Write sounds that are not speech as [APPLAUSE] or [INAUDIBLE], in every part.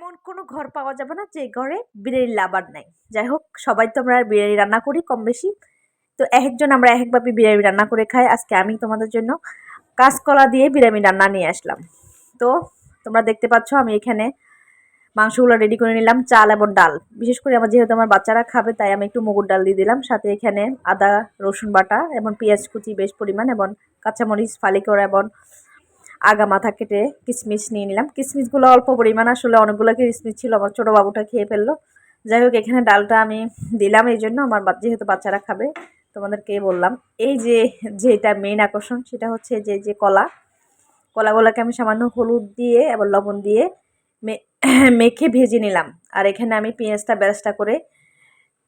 এমন কোনো ঘর পাওয়া যাবে না যে ঘরে বিরিয়ানি লাভার নাই। যাই হোক, সবাই তো আমরা বিরিয়ানি রান্না করি কম বেশি। তো এক একজন আমরা এক একভাবে বিরিয়ানি রান্না করে খাই। আজকে আমি তোমাদের জন্য কাঁচকলা দিয়ে বিরিয়ানি রান্না নিয়ে আসলাম। তো তোমরা দেখতে পাচ্ছ আমি এখানে মাংসগুলো রেডি করে নিলাম, চাল এবং ডাল। বিশেষ করে আমার যেহেতু আমার বাচ্চারা খাবে, তাই আমি একটু মুগুর ডাল দিয়ে দিলাম। সাথে এখানে আদা, রসুন বাটা এবং পেঁয়াজ কুচি বেশ পরিমাণ এবং কাঁচামরিচ ফালি করা এবং আগা মাথা কেটে কিশমিশ নিয়ে নিলাম। কিশমিশগুলো অল্প পরিমাণ, আসলে অনেকগুলো কিশমিশ ছিল, আমার ছোটো বাবুটা খেয়ে ফেলল। যাই হোক, এখানে ডালটা আমি দিলাম এই জন্য, আমার যেহেতু বাচ্চারা খাবে, তোমাদেরকে বললাম। এই যে, যেটা মেইন আকর্ষণ, সেটা হচ্ছে যে যে কলা। কলাগুলোকে আমি সামান্য হলুদ দিয়ে এবং লবণ দিয়ে [CLEARS THROAT] মেখে ভেজে নিলাম। আর এখানে আমি পেঁয়াজটা ব্যারেস্তা করে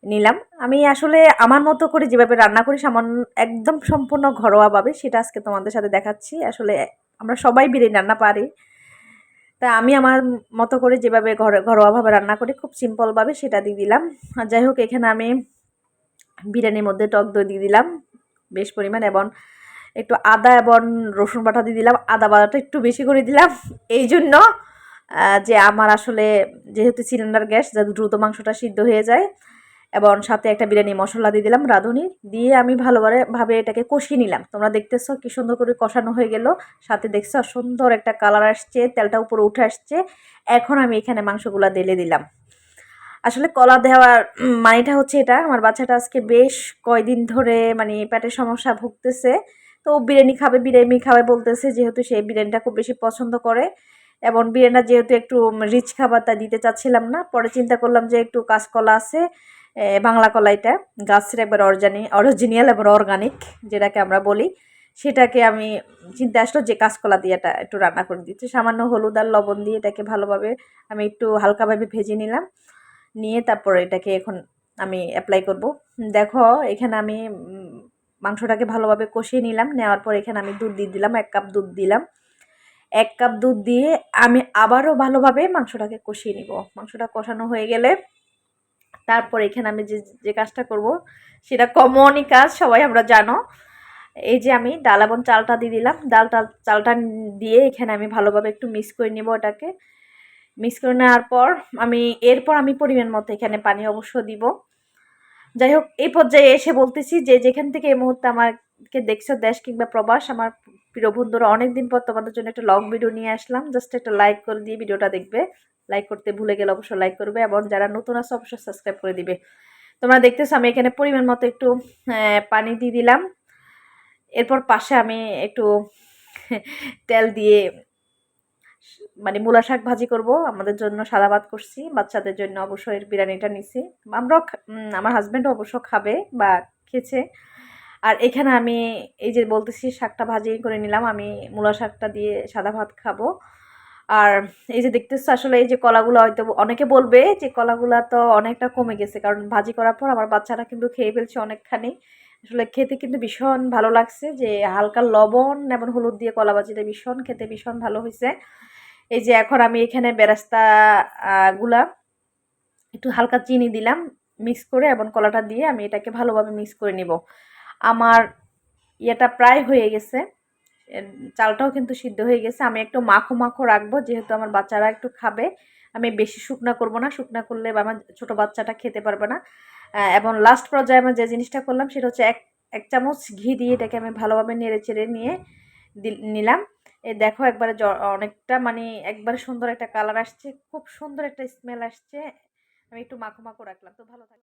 নিলাম। আমি আসলে আমার মতো করে যেভাবে রান্না করি, সামান্য একদম সম্পূর্ণ ঘরোয়াভাবে, সেটা আজকে তোমাদের সাথে দেখাচ্ছি। আসলে আমরা সবাই বিরিয়ানি রান্না পারি। তা আমি আমার মতো করে যেভাবে ঘরে, ঘরোয়াভাবে রান্না করি, খুব সিম্পলভাবে সেটা দিয়ে দিলাম। আর যাই হোক, এখানে আমি বিরিয়ানির মধ্যে টক দই দিয়ে দিলাম বেশ পরিমাণ এবং একটু আদা এবং রসুন বাটা দিয়ে দিলাম। আদা বাটাটা একটু বেশি করে দিলাম। এই জন্য যে আমার আসলে যেহেতু সিলিন্ডার গ্যাস যাতে দ্রুত মাংসটা সিদ্ধ হয়ে যায় এবং সাথে একটা বিরিয়ানি মশলা দিয়ে দিলাম রাঁধুনি। দিয়ে আমি ভালোভাবে, ভাবে এটাকে কষিয়ে নিলাম। তোমরা দেখতেছ কি সুন্দর করে কষানো হয়ে গেল। সাথে দেখছ সুন্দর একটা কালার আসছে, তেলটা উপরে উঠে আসছে। এখন আমি এখানে মাংসগুলো ঢেলে দিলাম। আসলে কলা দেওয়ার মানেটা হচ্ছে এটা। আমার বাচ্চাটা আজকে বেশ কয়দিন ধরে মানে পেটের সমস্যা ভুগতেছে। তো বিরিয়ানি খাবে বিরিয়ানি খাবে বলতেছে, যেহেতু সে বিরিয়ানিটা খুব বেশি পছন্দ করে। এবং বিরিয়ানিটা যেহেতু একটু রিচ খাবার তা দিতে চাচ্ছিলাম না। পরে চিন্তা করলাম যে একটু কাঁচকলা আছে। বাংলা কলাইটা, গাছের একবার অরজানি, অরিজিনিয়াল এবং অর্গানিক যেটাকে আমরা বলি, সেটাকে আমি চিন্তা আসলো যে কাঁচকলা দিয়ে এটা একটু রান্না করে দিচ্ছি। সামান্য হলুদ আর লবণ দিয়ে এটাকে ভালোভাবে আমি একটু হালকাভাবে ভেজে নিলাম। নিয়ে তারপর এটাকে এখন আমি অ্যাপ্লাই করব। দেখো, এখানে আমি মাংসটাকে ভালোভাবে কষিয়ে নিলাম। নেওয়ার পর এখানে আমি দুধ দিয়ে দিলাম, এক কাপ দুধ দিলাম। এক কাপ দুধ দিয়ে আমি আবারও ভালোভাবে মাংসটাকে কষিয়ে নিব। মাংসটা কষানো হয়ে গেলে তারপর এখানে আমি যে যে কাজটা করব, সেটা কমনই কাজ, সবাই আমরা জানো। এই যে আমি ডাল এবং চালটা দিয়ে দিলাম। ডাল চালটা দিয়ে এখানে আমি ভালোভাবে একটু মিক্স করে নিব ওটাকে মিক্স করে নেওয়ার পর আমি, এরপর আমি পরিমাণ মতো এখানে পানি অবশ্য দিব। যাই হোক, এই পর্যায়ে এসে বলতেছি যে, যেখান থেকে এই মুহূর্তে আমাকে দেখছ দেশ কিংবা প্রবাস, আমার প্রিয় বন্ধুরা, অনেকদিন পর তোমাদের জন্য একটা লং ভিডিও নিয়ে আসলাম। জাস্ট একটা লাইক করে দিয়ে ভিডিওটা দেখবে। লাইক করতে ভুলে গেলে অবশ্যই লাইক করবে এবং যারা নতুন আছে, অবশ্যই সাবস্ক্রাইব করে দিবে। তোমরা দেখতেছো, আমি এখানে পরিমাণ মতো একটু পানি দিয়ে দিলাম। এরপর পাশে আমি একটু [LAUGHS] তেল দিয়ে মানে মূলা শাক ভাজি করব। আমাদের জন্য সাদা ভাত করছি। বাচ্চাদের জন্য অবশ্যই বিরিয়ানিটা নিছি। আমরাও আমার হাজব্যান্ডও অবশ্য খাবে বা খেয়েছে। আর এখানে আমি এই যে বলতেছি, শাকটা ভাজি করে নিলাম। আমি মূলা শাকটা দিয়ে সাদা ভাত খাব। আর এই যে দেখতেছো, আসলে এই যে কলাগুলো হয়তো অনেকে বলবে যে কলাগুলো তো অনেকটা কমে গেছে, কারণ ভাজি করার পর আমার বাচ্চারা কিন্তু খেয়ে ফেলছে অনেকখানি। আসলে খেতে কিন্তু ভীষণ ভালো লাগছে যে হালকা লবণ এবং হলুদ দিয়ে কলা ভাজিটা ভীষণ খেতে ভীষণ ভালো হয়েছে। এই যে এখন আমি এখানে বেরাস্তা গুলা একটু হালকা চিনি দিলাম, মিক্স করে, এবং কলাটা দিয়ে আমি এটাকে ভালোভাবে মিক্স করে নিব। আমার ইয়েটা প্রায় হয়ে গেছে। চালটাও কিন্তু সিদ্ধ হয়ে গেছে। আমি একটু মাখো মাখো রাখব, যেহেতু আমার বাচ্চারা একটু খাবে। আমি বেশি শুকনা করব না, শুকনা করলে আমার ছোটো বাচ্চাটা খেতে পারবে না। এবং লাস্ট পর্যায়ে আমি যে জিনিসটা করলাম, সেটা হচ্ছে এক এক চামচ ঘি দিয়ে এটাকে আমি ভালোভাবে নেড়ে চেড়ে নিয়ে নিলাম। এই দেখো একবারে অনেকটা মানে একবারে সুন্দর একটা কালার আসছে, খুব সুন্দর একটা স্মেল আসছে। আমি একটু মাখো মাখো রাখলাম। তো ভালো থাকে